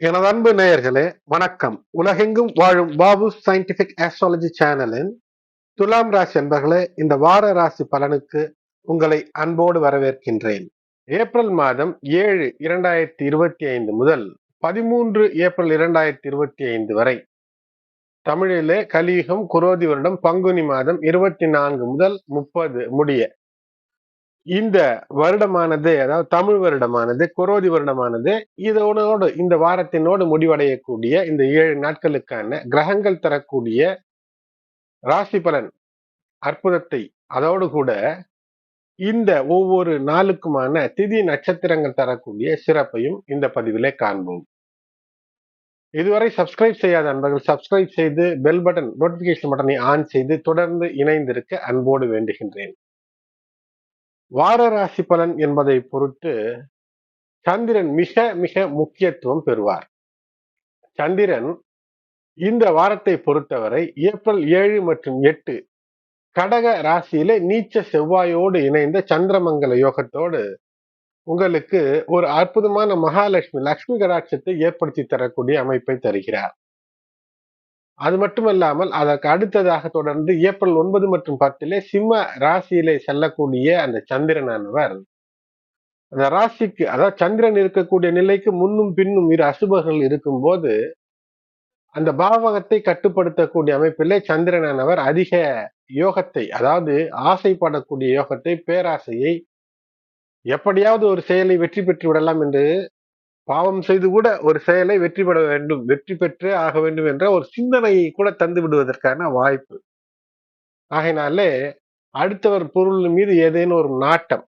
எனது அன்பு நேயர்களே வணக்கம். உலகெங்கும் வாழும் பாபு சயின்டிபிக் ஆஸ்ட்ராலஜி சேனலின் துலாம் ராசி என்பர்களே இந்த வார ராசி பலனுக்கு உங்களை அன்போடு வரவேற்கின்றேன். ஏப்ரல் மாதம் ஏழு இரண்டாயிரத்தி இருபத்தி ஐந்து முதல் பதிமூன்று ஏப்ரல் இரண்டாயிரத்தி இருபத்தி ஐந்து வரை தமிழிலே கலியுகம் குரோதி வருடம் பங்குனி மாதம் இருபத்தி நான்கு முதல் முப்பது முடிய இந்த வருடமானது அதாவது தமிழ் வருடமானது குரோதி வருடமானது இதனோடு இந்த வாரத்தினோடு முடிவடையக்கூடிய இந்த ஏழு நாட்களுக்கான கிரகங்கள் தரக்கூடிய ராசி பலன் அற்புதத்தை அதோடு கூட இந்த ஒவ்வொரு நாளுக்குமான திதி நட்சத்திரங்கள் தரக்கூடிய சிறப்பையும் இந்த பதிவிலே காண்போம். இதுவரை சப்ஸ்கிரைப் செய்யாத அன்பர்கள் சப்ஸ்கிரைப் செய்து பெல் பட்டன் நோட்டிபிகேஷன் பட்டனை ஆன் செய்து தொடர்ந்து இணைந்திருக்க அன்போடு வேண்டுகின்றேன். வார ராசி பலன் என்பதை பொறுத்து சந்திரன் மிக மிக முக்கியத்துவம் பெறுவார். சந்திரன் இந்த வாரத்தை பொறுத்தவரை ஏப்ரல் ஏழு மற்றும் எட்டு கடக ராசியிலே நீச்ச செவ்வாயோடு இணைந்த சந்திரமங்கல யோகத்தோடு உங்களுக்கு ஒரு அற்புதமான மகாலட்சுமி லக்ஷ்மி கடாட்சத்தை ஏற்படுத்தி தரக்கூடிய அமைப்பை தருகிறார். அது மட்டுமல்லாமல் அதற்கு அடுத்ததாக தொடர்ந்து ஏப்ரல் ஒன்பது மற்றும் பத்திலே சிம்ம ராசியிலே செல்லக்கூடிய அந்த சந்திரனானவர். அந்த ராசிக்கு அதாவது சந்திரன் இருக்கக்கூடிய நிலைக்கு முன்னும் பின்னும் இரு அசுபர்கள் இருக்கும்போது அந்த பாவகத்தை கட்டுப்படுத்தக்கூடிய அமைப்பிலே சந்திரனானவர் அதிக யோகத்தை அதாவது ஆசைப்படக்கூடிய யோகத்தை பேராசையை எப்படியாவது ஒரு செயலை வெற்றி பெற்று விடலாம் என்று பாவம் செய்து கூட ஒரு செயலை வெற்றி பெற வேண்டும் வெற்றி பெற்றே ஆக வேண்டும் என்ற ஒரு சிந்தனையை கூட தந்து விடுவதற்கான வாய்ப்பு. ஆகையினாலே அடுத்தவர் பொருள் மீது ஏதேனும் ஒரு நாட்டம்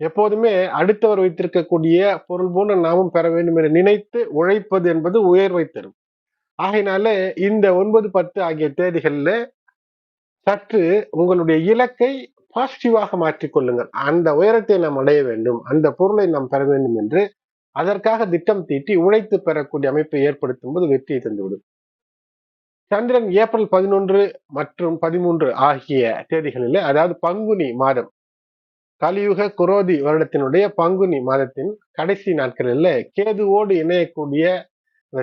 எப்போதுமே அடுத்தவர் வைத்திருக்கக்கூடிய பொருள் போல நாமும் பெற வேண்டும் என்று நினைத்து உழைப்பது என்பது உயர்வை தரும். ஆகையினாலே இந்த ஒன்பது பத்து ஆகிய தேதிகளில் சற்று உங்களுடைய இலக்கை பாசிட்டிவாக மாற்றிக்கொள்ளுங்கள் அந்த உயரத்தை நாம் அடைய வேண்டும் அந்த பொருளை நாம் பெற வேண்டும் என்று அதற்காக திட்டம் தீட்டி உழைத்து பெறக்கூடிய அமைப்பை ஏற்படுத்தும் போது வெற்றியை தந்துவிடும். சந்திரன் ஏப்ரல் பதினொன்று மற்றும் பதிமூன்று ஆகிய தேதிகளில் அதாவது பங்குனி மாதம் கலியுக குரோதி வருடத்தினுடைய பங்குனி மாதத்தின் கடைசி நாட்களில் கேதுவோடு இணையக்கூடிய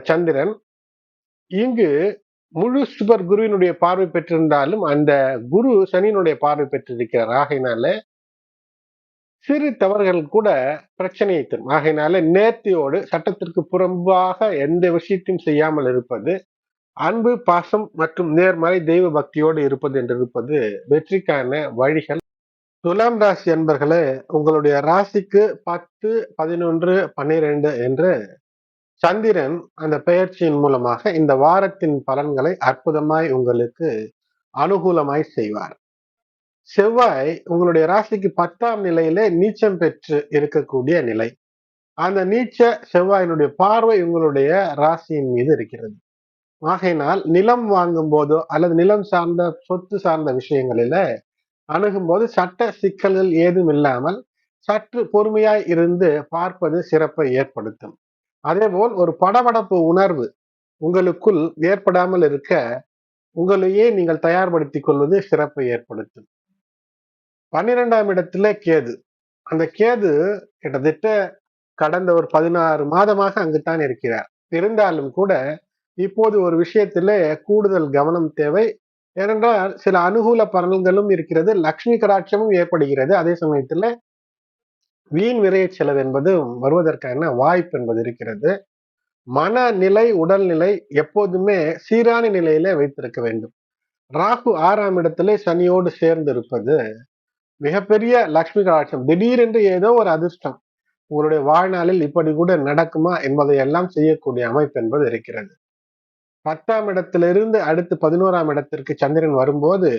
சந்திரன் இங்கு முழு சுபர் குருவினுடைய பார்வை பெற்றிருந்தாலும் அந்த குரு சனியினுடைய பார்வை பெற்றிருக்கிறார். ஆகையினால சிறு தவறுகள் கூட பிரச்சனையை தரும். ஆகையினால நேர்த்தியோடு சட்டத்திற்கு புறம்பாக எந்த விஷயத்தையும் செய்யாமல் இருப்பது அன்பு பாசம் மற்றும் நேர்மறை தெய்வ பக்தியோடு இருப்பது என்று இருப்பது வெற்றிக்கான வழிகள். துலாம் ராசி என்பர்களே உங்களுடைய ராசிக்கு பத்து பதினொன்று பன்னிரெண்டு என்று சந்திரன் அந்த பெயர்ச்சியின் மூலமாக இந்த வாரத்தின் பலன்களை அற்புதமாய் உங்களுக்கு அனுகூலமாய் செய்வார். செவ்வாய் உங்களுடைய ராசிக்கு பத்தாம் நிலையில நீச்சம் பெற்று இருக்கக்கூடிய நிலை. அந்த நீச்ச செவ்வாயினுடைய பார்வை உங்களுடைய ராசியின் மீது இருக்கிறது. ஆகையினால் நிலம் வாங்கும் போதோ அல்லது நிலம் சார்ந்த சொத்து சார்ந்த விஷயங்களில அணுகும் போது சட்ட சிக்கல்கள் ஏதும் இல்லாமல் சற்று பொறுமையாய் இருந்து பார்ப்பது சிறப்பை ஏற்படுத்தும். அதே போல் ஒரு படபடப்பு உணர்வு உங்களுக்குள் ஏற்படாமல் இருக்க உங்களையே நீங்கள் தயார்படுத்திக் கொள்வது சிறப்பை ஏற்படுத்தும். பன்னிரெண்டாம் இடத்துல கேது. அந்த கேது கிட்டத்தட்ட கடந்த ஒரு பதினாறு மாதமாக அங்குத்தான் இருக்கிறார். இருந்தாலும் கூட இப்போது ஒரு விஷயத்துல கூடுதல் கவனம் தேவை. ஏனென்றால் சில அனுகூல பலன்களும் இருக்கிறது லக்ஷ்மி கடாட்சமும் ஏற்படுகிறது. அதே சமயத்துல வீண் விரைய செலவு என்பது வருவதற்கான வாய்ப்பு என்பது இருக்கிறது. மனநிலை உடல்நிலை எப்போதுமே சீரான நிலையில வைத்திருக்க வேண்டும். ராகு ஆறாம் இடத்துல சனியோடு சேர்ந்து இருப்பது மிகப்பெரிய லக்ஷ்மி கடாட்சம். திடீரென்று ஏதோ ஒரு அதிர்ஷ்டம் உங்களுடைய வாழ்நாளில் இப்படி கூட நடக்குமா என்பதை எல்லாம் செய்யக்கூடிய அமைப்பு என்பது இருக்கிறது. பத்தாம் இடத்திலிருந்து அடுத்து பதினோராம் இடத்திற்கு சந்திரன் வரும்போது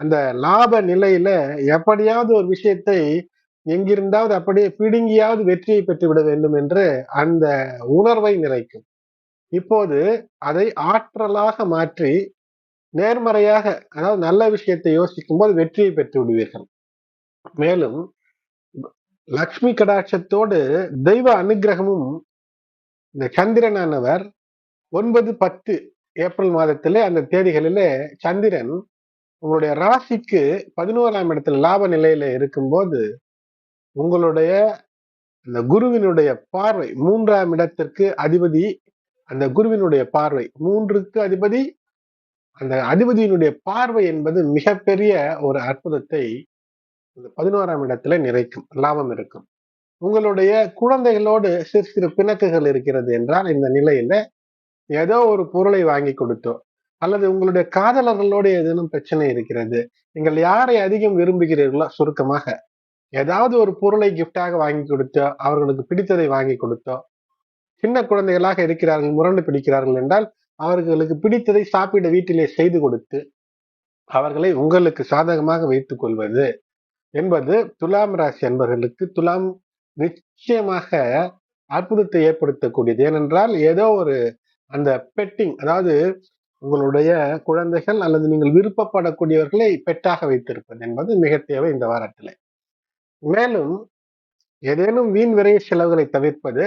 அந்த லாப நிலையில எப்படியாவது ஒரு விஷயத்தை எங்கிருந்தாவது அப்படியே பிடுங்கியாவது வெற்றியை பெற்று விட வேண்டும் என்று அந்த உணர்வை நிறைக்கும். இப்போது அதை ஆற்றலாக மாற்றி நேர்மறையாக அதாவது நல்ல விஷயத்தை யோசிக்கும் போது வெற்றியை பெற்று விடுவீர்கள். மேலும் லக்ஷ்மி கடாட்சத்தோடு தெய்வ அனுகிரகமும் இந்த சந்திரனானவர் ஒன்பது பத்து ஏப்ரல் மாதத்திலே அந்த தேதிகளிலே சந்திரன் உங்களுடைய ராசிக்கு பதினோராம் இடத்துல லாப நிலையில இருக்கும்போது உங்களுடைய அந்த குருவினுடைய பார்வை மூன்றாம் இடத்திற்கு அதிபதி அந்த குருவினுடைய பார்வை மூன்றுக்கு அதிபதி அந்த அதிபதியினுடைய பார்வை என்பது மிகப்பெரிய ஒரு அற்புதத்தை இந்த பதினோராம் இடத்துல நிறைக்கும் லாபம் இருக்கும். உங்களுடைய குழந்தைகளோடு சிறு சிறு பிணக்குகள் இருக்கிறது என்றால் இந்த நிலையில ஏதோ ஒரு பொருளை வாங்கி கொடுத்தோ அல்லது உங்களுடைய காதலர்களோடு ஏதேனும் பிரச்சனை இருக்கிறது நீங்கள் யாரை அதிகம் விரும்புகிறீர்களோ சுருக்கமாக ஏதாவது ஒரு பொருளை கிஃப்டாக வாங்கி கொடுத்தோ அவர்களுக்கு பிடித்ததை வாங்கி கொடுத்தோ சின்ன குழந்தைகளாக இருக்கிறார்கள் முரண்டு பிடிக்கிறார்கள் என்றால் அவர்களுக்கு பிடித்ததை சாப்பிட வீட்டிலே செய்து கொடுத்து அவர்களை உங்களுக்கு சாதகமாக வைத்துக் கொள்வது என்பது துலாம் ராசி என்பர்களுக்கு துலாம் நிச்சயமாக அற்புதத்தை ஏற்படுத்தக்கூடியது. ஏனென்றால் ஏதோ ஒரு அந்த பெட்டிங் அதாவது உங்களுடைய குழந்தைகள் அல்லது நீங்கள் விருப்பப்படக்கூடியவர்களை பெட்டாக வைத்திருப்பது என்பது மிக தேவை இந்த வாரத்தில். மேலும் ஏதேனும் வீண் விரைய செலவுகளை தவிர்ப்பது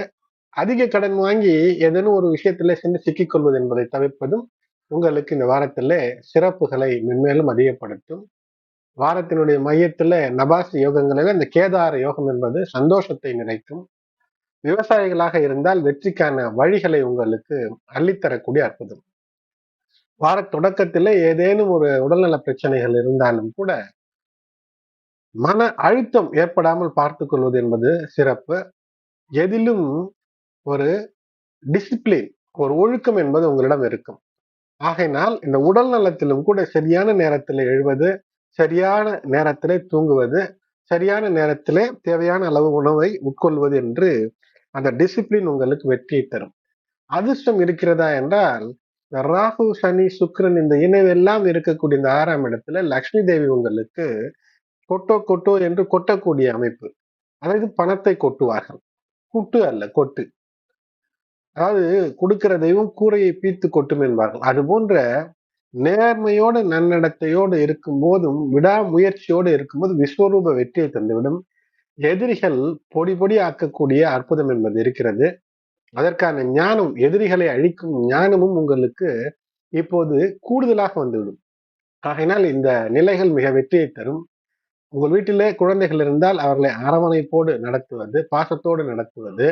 அதிக கடன் வாங்கி ஏதேனும் ஒரு விஷயத்துல சென்று சிக்கிக்கொள்வது என்பதை தவிர்ப்பதும் உங்களுக்கு இந்த வாரத்திலே சிறப்புகளை மென்மேலும் அதிகப்படுத்தும். வாரத்தினுடைய மையத்துல நபாசி யோகங்களில் இந்த கேதார யோகம் என்பது சந்தோஷத்தை நிறைக்கும் விவசாயிகளாக இருந்தால் வெற்றிக்கான வழிகளை உங்களுக்கு அள்ளித்தரக்கூடிய அற்புதம். வார தொடக்கத்தில் ஏதேனும் ஒரு உடல்நல பிரச்சனைகள் இருந்தாலும் கூட மன அழுத்தம் ஏற்படாமல் பார்த்து கொள்வது என்பது சிறப்பு. எதிலும் ஒரு டிசிப்ளின் ஒரு ஒழுக்கம் என்பது உங்களிடம் இருக்கும். ஆகையினால் இந்த உடல் நலத்திலும் கூட சரியான நேரத்தில் எழுவது சரியான நேரத்திலே தூங்குவது சரியான நேரத்திலே தேவையான அளவு உணவை உட்கொள்வது என்று அந்த டிசிப்ளின் உங்களுக்கு வெற்றியை தரும். அதிர்ஷ்டம் இருக்கிறதா என்றால் ராகு சனி சுக்கரன் இந்த இணைவெல்லாம் இருக்கக்கூடிய இந்த ஆறாம் இடத்துல லக்ஷ்மி தேவி உங்களுக்கு கொட்டோ கொட்டோ என்று கொட்டக்கூடிய அமைப்பு. அதாவது பணத்தை கொட்டுவார்கள். குட்டு அல்ல கொட்டு. அதாவது கொடுக்கிற தெய்வம் கூரையை பீத்து கொட்டும் என்பார்கள். அது போன்ற நேர்மையோடு நன்னடத்தையோடு இருக்கும் போதும் விடாமுயற்சியோடு இருக்கும்போது விஸ்வரூப வெற்றியை தந்துவிடும். எதிரிகள் பொடி பொடி ஆக்கக்கூடிய அற்புதம் என்பது இருக்கிறது. அதற்கான ஞானம் எதிரிகளை அழிக்கும் ஞானமும் உங்களுக்கு இப்போது கூடுதலாக வந்துவிடும். ஆகையினால் இந்த நிலைகள் மிக வெற்றியை தரும். உங்கள் வீட்டிலே குழந்தைகள் இருந்தால் அவர்களை அரவணைப்போடு நடத்துவது பாசத்தோடு நடத்துவது.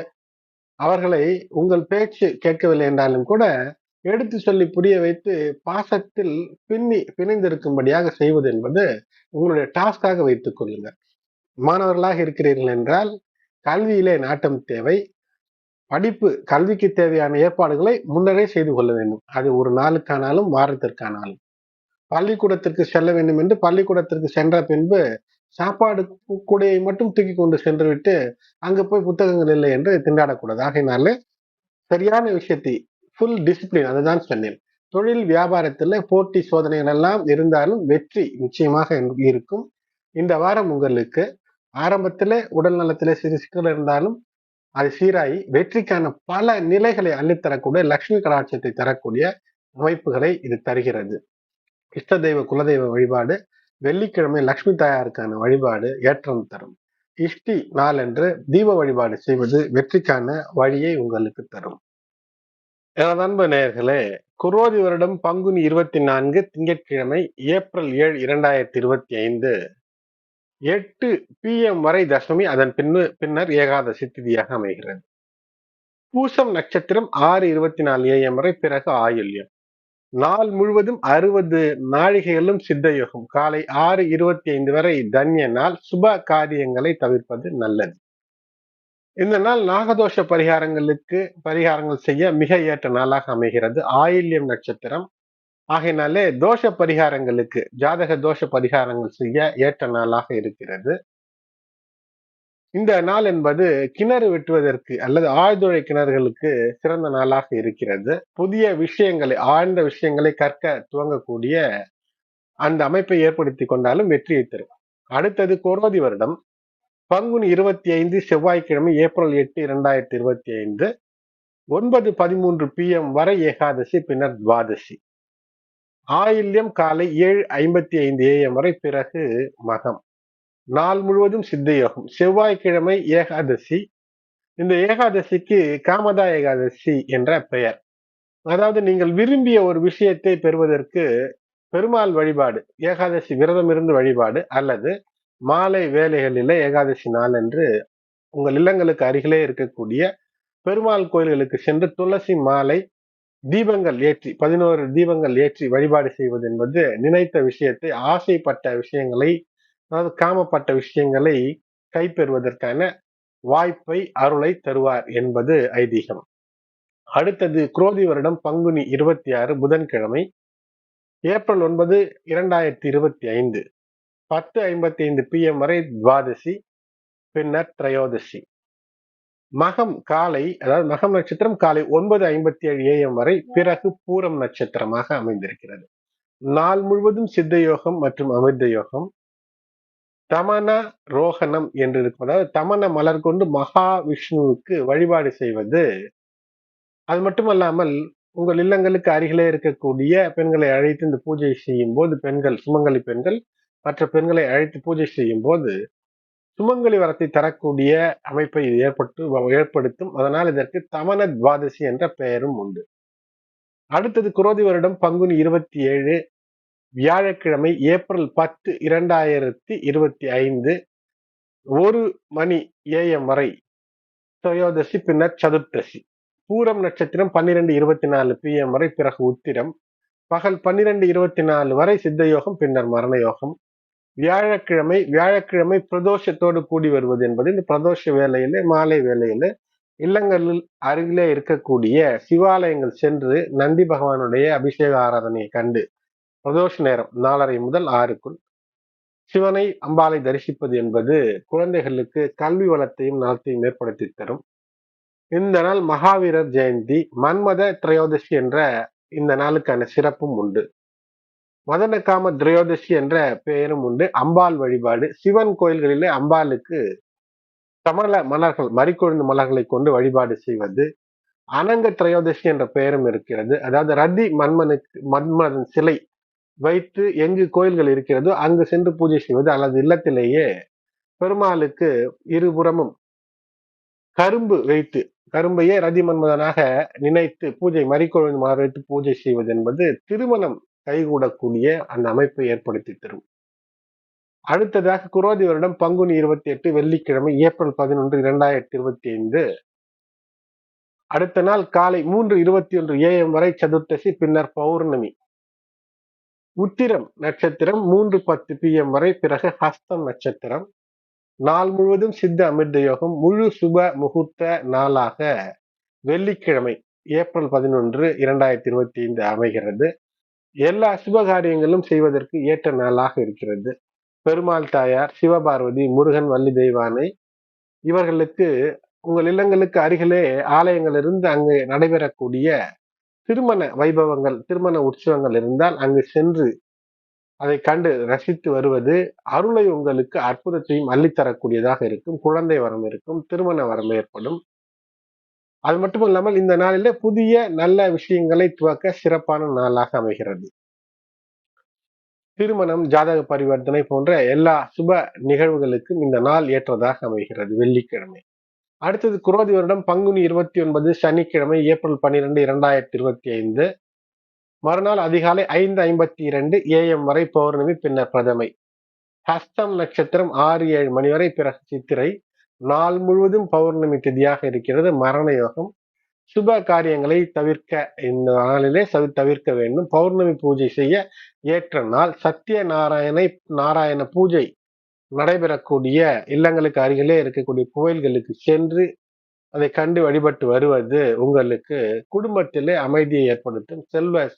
அவர்களை உங்கள் பேச்சு கேட்கவில்லை என்றாலும் கூட எடுத்து சொல்லி புரிய வைத்து பாசத்தில் பின்னி பிணைந்திருக்கும்படியாக செய்வது என்பது உங்களுடைய டாஸ்காக வைத்துக் கொள்ளுங்கள். மாணவர்களாக இருக்கிறீர்கள் என்றால் கல்வியிலே நாட்டம் தேவை. படிப்பு கல்விக்கு தேவையான ஏற்பாடுகளை முன்னரே செய்து கொள்ள வேண்டும். அது ஒரு நாளுக்கானாலும் வாரத்திற்கானாலும். பள்ளிக்கூடத்திற்கு செல்ல வேண்டும் என்று பள்ளிக்கூடத்திற்கு சென்ற பின்பு சாப்பாடு கூடையை மட்டும் தூக்கி கொண்டு சென்று விட்டு அங்கு போய் புத்தகங்கள் இல்லை என்று திண்டாடக்கூடாது. ஆகையினால சரியான விஷயத்தை ஃபுல் டிசிப்ளின் அதுதான் சொன்னேன். தொழில் வியாபாரத்தில் போட்டி சோதனைகள் எல்லாம் இருந்தாலும் வெற்றி நிச்சயமாக இருக்கும். இந்த வாரம் உங்களுக்கு ஆரம்பத்தில் உடல் நலத்திலே சிறு சிக்கல் இருந்தாலும் அது சீராகி வெற்றிக்கான பல நிலைகளை அள்ளித்தரக்கூடிய லக்ஷ்மி கடாட்சத்தை தரக்கூடிய அமைப்புகளை இது தருகிறது. இஷ்ட தெய்வ குலதெய்வ வழிபாடு வெள்ளிக்கிழமை லக்ஷ்மி தாயாருக்கான வழிபாடு ஏற்றம் தரும். இஷ்டி நாளன்று தீப வழிபாடு செய்வது வெற்றிக்கான வழியை உங்களுக்கு தரும். எனது அன்பு நேயர்களே குரோதி வருடம் பங்குனி இருபத்தி நான்கு திங்கட்கிழமை ஏப்ரல் ஏழு இரண்டாயிரத்தி இருபத்தி ஐந்து எட்டு பி எம் வரை தசமி அதன் பின்னு பின்னர் ஏகாதசி திதியாக அமைகிறது. பூசம் நட்சத்திரம் ஆறு இருபத்தி நாலு ஏஎம் வரை பிறகு ஆயுள்யம். நாள் முழுவதும் அறுபது நாழிகைகளும் சித்தயோகம். காலை ஆறு இருபத்தி ஐந்து வரை தன்ய நாள். சுப காரியங்களை தவிர்ப்பது நல்லது. இந்த நாள் நாகதோஷ பரிகாரங்களுக்கு பரிகாரங்கள் செய்ய மிக ஏற்ற நாளாக அமைகிறது. ஆயில்யம் நட்சத்திரம். ஆகையினாலே தோஷ பரிகாரங்களுக்கு ஜாதக தோஷ பரிகாரங்கள் செய்ய ஏற்ற நாளாக இருக்கிறது. இந்த நாள் என்பது கிணறு வெட்டுவதற்கு அல்லது ஆழ்துளை கிணறுகளுக்கு சிறந்த நாளாக இருக்கிறது. புதிய விஷயங்களை ஆழ்ந்த விஷயங்களை கற்க துவங்கக்கூடிய அந்த அமைப்பை ஏற்படுத்தி கொண்டாலும் வெற்றியை தரும். அடுத்தது கோரோதி வருடம். பங்குனி இருபத்தி ஐந்து செவ்வாய்க்கிழமை ஏப்ரல் எட்டு இரண்டாயிரத்தி இருபத்தி ஐந்து ஒன்பது பதிமூன்று பிஎம் வரை ஏகாதசி பின்னர் துவாதசி. ஆயில்யம் காலை ஏழு ஐம்பத்தி ஐந்து ஏஎம் வரை பிறகு மகம். நாள் முழுவதும் சித்தயோகம் செவ்வாய்க்கிழமை ஏகாதசி. இந்த ஏகாதசிக்கு காமதா ஏகாதசி என்ற பெயர். அதாவது நீங்கள் விரும்பிய ஒரு விஷயத்தை பெறுவதற்கு பெருமாள் வழிபாடு ஏகாதசி விரதம் இருந்து வழிபாடு அல்லது மாலை வேலைகளில ஏகாதசி நாள் என்று உங்கள் இல்லங்களுக்கு அருகிலே இருக்கக்கூடிய பெருமாள் கோயில்களுக்கு சென்று துளசி மாலை தீபங்கள் ஏற்றி பதினோரு தீபங்கள் ஏற்றி வழிபாடு செய்வது என்பது நினைத்த விஷயத்தை ஆசைப்பட்ட விஷயங்களை அதாவது காமப்பட்ட விஷயங்களை கைப்பெறுவதற்கான வாய்ப்பை அருளை தருவார் என்பது ஐதீகம். அடுத்தது குரோதி வருடம் பங்குனி இருபத்தி ஆறு புதன்கிழமை ஏப்ரல் ஒன்பது இரண்டாயிரத்தி இருபத்தி ஐந்து. பத்து ஐம்பத்தி ஐந்து பிஎம் வரை துவாதசி பின்னர் திரையோதசி. மகம் காலை அதாவது மகம் நட்சத்திரம் காலை ஒன்பது ஐம்பத்தி ஏழு ஏஎம் வரை பிறகு பூரம் நட்சத்திரமாக அமைந்திருக்கிறது. நாள் முழுவதும் சித்த யோகம் மற்றும் அமிர்த யோகம் தமன ரோகணம் என்று இருக்கும் அதாவது தமன மலர் கொண்டு மகா விஷ்ணுவுக்கு வழிபாடு செய்வது. அது மட்டுமல்லாமல் உங்கள் இல்லங்களுக்கு அருகிலே இருக்கக்கூடிய பெண்களை அழைத்து இந்த பூஜை செய்யும் போது பெண்கள் சுமங்கலி பெண்கள் மற்ற பெண்களை அழைத்து பூஜை செய்யும் போது சுமங்கலி வரத்தை தரக்கூடிய அமைப்பை ஏற்பட்டு ஏற்படுத்தும். அதனால் இதற்கு தமன துவாதசி என்ற பெயரும் உண்டு. அடுத்தது குரோதி வருடம் பங்குனி இருபத்தி ஏழு வியாழக்கிழமை ஏப்ரல் பத்து இரண்டாயிரத்தி இருபத்தி ஐந்து ஒரு மணி ஏஎம் வரை திரையோதசி பின்னர் சதுர்த்தசி. பூரம் நட்சத்திரம் பன்னிரெண்டு இருபத்தி நாலு பிஎம் வரை பிறகு உத்திரம். பகல் பன்னிரெண்டு இருபத்தி நாலு வரை சித்த யோகம் பின்னர் மரண யோகம். வியாழக்கிழமை வியாழக்கிழமை பிரதோஷத்தோடு கூடி வருவது என்பது இந்த பிரதோஷ வேலையில மாலை வேலையில இல்லங்களில் அருகிலே இருக்கக்கூடிய சிவாலயங்கள் சென்று நந்தி பகவானுடைய அபிஷேக ஆராதனையை கண்டு பிரதோஷ நேரம் நாலரை முதல் ஆறுக்குள் சிவனை அம்பாலை தரிசிப்பது என்பது குழந்தைகளுக்கு கல்வி வளத்தையும் நலத்தையும் ஏற்படுத்தி தரும். இந்த நாள் மகாவீரர் ஜெயந்தி மன்மத திரையோதசி என்ற இந்த நாளுக்கான சிறப்பும் உண்டு. மதனக்காம திரையோதசி என்ற பெயரும் உண்டு. அம்பாள் வழிபாடு. சிவன் கோயில்களிலே அம்பாளுக்கு கமல மலர்கள் மறிக்கொழுந்து மலர்களை கொண்டு வழிபாடு செய்வது. அனங்க திரையோதசி என்ற பெயரும் இருக்கிறது. அதாவது ரதி மன்மனுக்கு மன்மதன் சிலை வைத்து எங்கு கோயில்கள் இருக்கிறதோ அங்கு சென்று பூஜை செய்வது அல்லது இல்லத்திலேயே பெருமாளுக்கு இருபுறமும் கரும்பு வைத்து கரும்பையே ரதி மன்மதனாக நினைத்து பூஜை மறிக்கொழுந்து மலர் வைத்து பூஜை செய்வது என்பது திருமணம் கைகூடக்கூடிய அந்த அமைப்பை ஏற்படுத்தி தரும். அடுத்ததாக குரோதி வருடம் பங்குனி இருபத்தி எட்டு வெள்ளிக்கிழமை ஏப்ரல் பதினொன்று இரண்டாயிரத்தி இருபத்தி ஐந்து அடுத்த நாள் காலை மூன்று இருபத்தி ஒன்று ஏஎம் வரை சதுர்த்தசி பின்னர் பௌர்ணமி. உத்திரம் நட்சத்திரம் மூன்று பத்து பிஎம் வரை பிறகு ஹஸ்தம் நட்சத்திரம். நாள் முழுவதும் சித்த அமிர்த யோகம் முழு சுப முகூர்த்த நாளாக வெள்ளிக்கிழமை ஏப்ரல் பதினொன்று இரண்டாயிரத்தி இருபத்தி ஐந்து அமைகிறது. எல்லா சுபகாரியங்களும் செய்வதற்கு ஏற்ற நாளாக இருக்கிறது. பெருமாள் தாயார் சிவபார்வதி முருகன் வள்ளி தெய்வானை இவர்களுக்கு உங்கள் இல்லங்களுக்கு அருகிலே ஆலயங்கள் இருந்து அங்கு நடைபெறக்கூடிய திருமண வைபவங்கள் திருமண உற்சவங்கள் இருந்தால் அங்கு சென்று அதை கண்டு ரசித்து வருவது அருளை உங்களுக்கு அற்புதத்தையும் அள்ளித்தரக்கூடியதாக இருக்கும். குழந்தை வரம் இருக்கும் திருமண வரம் ஏற்படும். அது மட்டும் இல்லாமல் இந்த நாளில புதிய நல்ல விஷயங்களை துவக்க சிறப்பான நாளாக அமைகிறது. திருமணம் ஜாதக பரிவர்த்தனை போன்ற எல்லா சுப நிகழ்வுகளுக்கும் இந்த நாள் ஏற்றதாக அமைகிறது வெள்ளிக்கிழமை. அடுத்தது குரோதி வருடம் பங்குனி இருபத்தி ஒன்பது சனிக்கிழமை ஏப்ரல் பன்னிரெண்டு இரண்டாயிரத்தி இருபத்தி ஐந்து. மறுநாள் அதிகாலை ஐந்து ஐம்பத்தி இரண்டு ஏஎம் வரை பௌர்ணமி பின்னர் பிரதமை. ஹஸ்தம் நட்சத்திரம் ஆறு ஏழு மணி வரை பிறகு சித்திரை. நாள் முழுவதும் பௌர்ணமி திதியாக இருக்கிறது. மரண யோகம். சுப காரியங்களை தவிர்க்க இந்த நாளிலே தவிர்க்க வேண்டும். பௌர்ணமி பூஜை செய்ய ஏற்ற நாள். சத்திய நாராயணை நாராயண பூஜை நடைபெறக்கூடிய இல்லங்களுக்கு அருகிலே இருக்கக்கூடிய கோயில்களுக்கு சென்று அதை கண்டு வழிபட்டு வருவது உங்களுக்கு குடும்பத்திலே அமைதியை ஏற்படுத்தும் செல்வ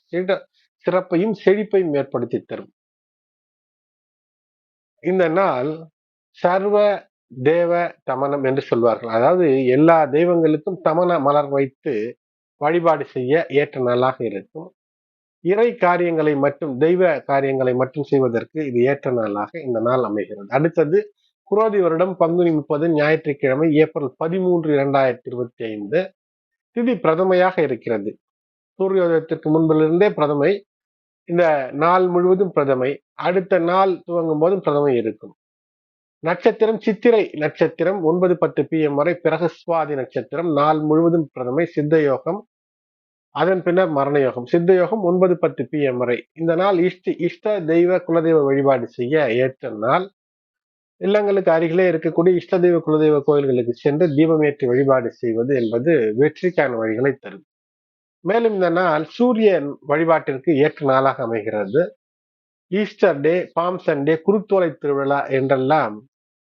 சிறப்பையும் செழிப்பையும் ஏற்படுத்தி தரும். இந்த நாள் சர்வ தேவ தமனம் என்று சொல்வார்கள். அதாவது எல்லா தெய்வங்களுக்கும் தமன மலர் வைத்து வழிபாடு செய்ய ஏற்ற நாளாக இருக்கும். இறை காரியங்களை மட்டும் தெய்வ காரியங்களை மட்டும் செய்வதற்கு இது ஏற்ற நாளாக இந்த நாள் அமைகிறது. அடுத்தது குரோதி வருடம் பங்குனி முப்பது ஞாயிற்றுக்கிழமை ஏப்ரல் பதிமூன்று இரண்டாயிரத்தி இருபத்தி ஐந்து திதி பிரதமையாக இருக்கிறது. சூரியோதயத்திற்கு முன்பிலிருந்தே பிரதமை. இந்த நாள் முழுவதும் பிரதமை. அடுத்த நாள் துவங்கும் போதும் பிரதமை இருக்கும். நட்சத்திரம் சித்திரை நட்சத்திரம் ஒன்பது பத்து பி எம் வரை பிறகு சுவாதி நட்சத்திரம். நாள் முழுவதும் பிரதமை சித்த யோகம் அதன் பின்னர் மரண யோகம் சித்த யோகம் ஒன்பது பத்து பி எம் வரை. இந்த நாள் இஷ்ட இஷ்ட தெய்வ குலதெய்வ வழிபாடு செய்ய ஏற்ற நாள். இல்லங்களுக்கு அருகிலே இருக்கக்கூடிய இஷ்ட தெய்வ குலதெய்வ கோயில்களுக்கு சென்று தீபம் ஏற்றி வழிபாடு செய்வது என்பது வெற்றிக்கான வழிகளை தரும் மேலும் இந்த நாள் சூரியன் வழிபாட்டிற்கு ஏற்ற நாளாக அமைகிறது. ஈஸ்டர் டே பாம் சண்டே குருத்தோலை திருவிழா என்றெல்லாம்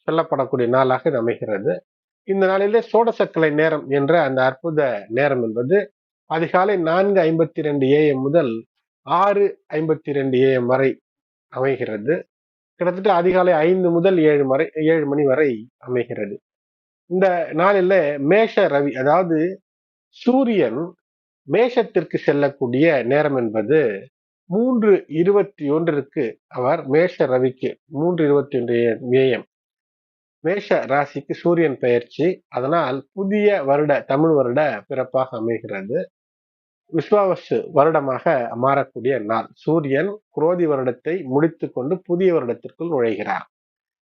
சொல்லப்படக்கூடிய நாளாக இது அமைகிறது. இந்த நாளிலே சோடசக்கலை நேரம் என்ற அந்த அற்புத நேரம் என்பது அதிகாலை நான்கு ஐம்பத்தி ரெண்டு ஏஎம் முதல் ஆறு ஐம்பத்தி ரெண்டு ஏஎம் வரை அமைகிறது. கிட்டத்தட்ட அதிகாலை ஐந்து முதல் ஏழு வரை ஏழு மணி வரை அமைகிறது. இந்த நாளில மேஷ ரவி அதாவது சூரியன் மேஷத்திற்கு செல்லக்கூடிய நேரம் என்பது மூன்று இருபத்தி ஒன்றிற்கு அவர் மேஷ ரவிக்கு மூன்று இருபத்தி ஒன்று ஏஎம். மேஷ ராசிக்கு சூரியன் பெயர்ச்சி. அதனால் புதிய வருட தமிழ் வருட பிறப்பாக அமைகிறது. விஸ்வாவசு வருடமாக மாறக்கூடிய நாள். சூரியன் குரோதி வருடத்தை முடித்து கொண்டு புதிய வருடத்திற்குள் நுழைகிறார்.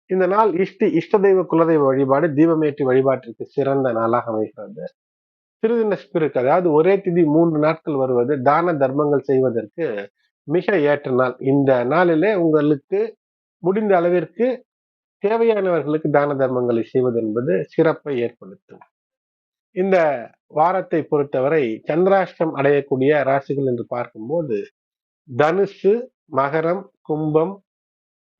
இந்த நாள் இஷ்டி இஷ்ட தெய்வ குலதெய்வ வழிபாடு தீபமேற்றி வழிபாட்டிற்கு சிறந்த நாளாக அமைகிறது. திருதின ஸ்பிரிட் அதாவது ஒரே திதி மூன்று நாட்கள் வருவது தான தர்மங்கள் செய்வதற்கு மிக ஏற்ற நாள். இந்த நாளிலே உங்களுக்கு முடிந்த அளவிற்கு தேவையானவர்களுக்கு தான தர்மங்களை செய்வது என்பது சிறப்பை ஏற்படுத்தும். இந்த வாரத்தை பொறுத்தவரை சந்திராஷ்டம் அடையக்கூடிய ராசிகள் என்று பார்க்கும்போது தனுசு மகரம் கும்பம்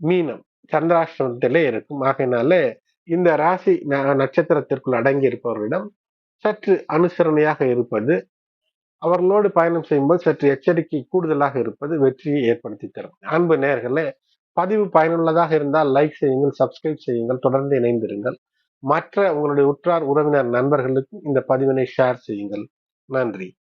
மீனம் சந்திராஷ்டமத்திலே இருக்கும். ஆகையினால இந்த ராசி நட்சத்திரத்திற்குள் அடங்கி இருப்பவர்களிடம் சற்று அனுசரணையாக இருப்பது அவர்களோடு பயணம் செய்யும்போது சற்று எச்சரிக்கை கூடுதலாக இருப்பது வெற்றியை ஏற்படுத்தி தரும். அன்பு நேர்களே பதிவு பயனுள்ளதாக இருந்தால் லைக் செய்யுங்கள் சப்ஸ்கிரைப் செய்யுங்கள் தொடர்ந்து இணைந்திருங்கள். மற்ற உங்களுடைய உற்றார் உறவினர் நண்பர்களுக்கும் இந்த பதிவினை ஷேர் செய்யுங்கள். நன்றி.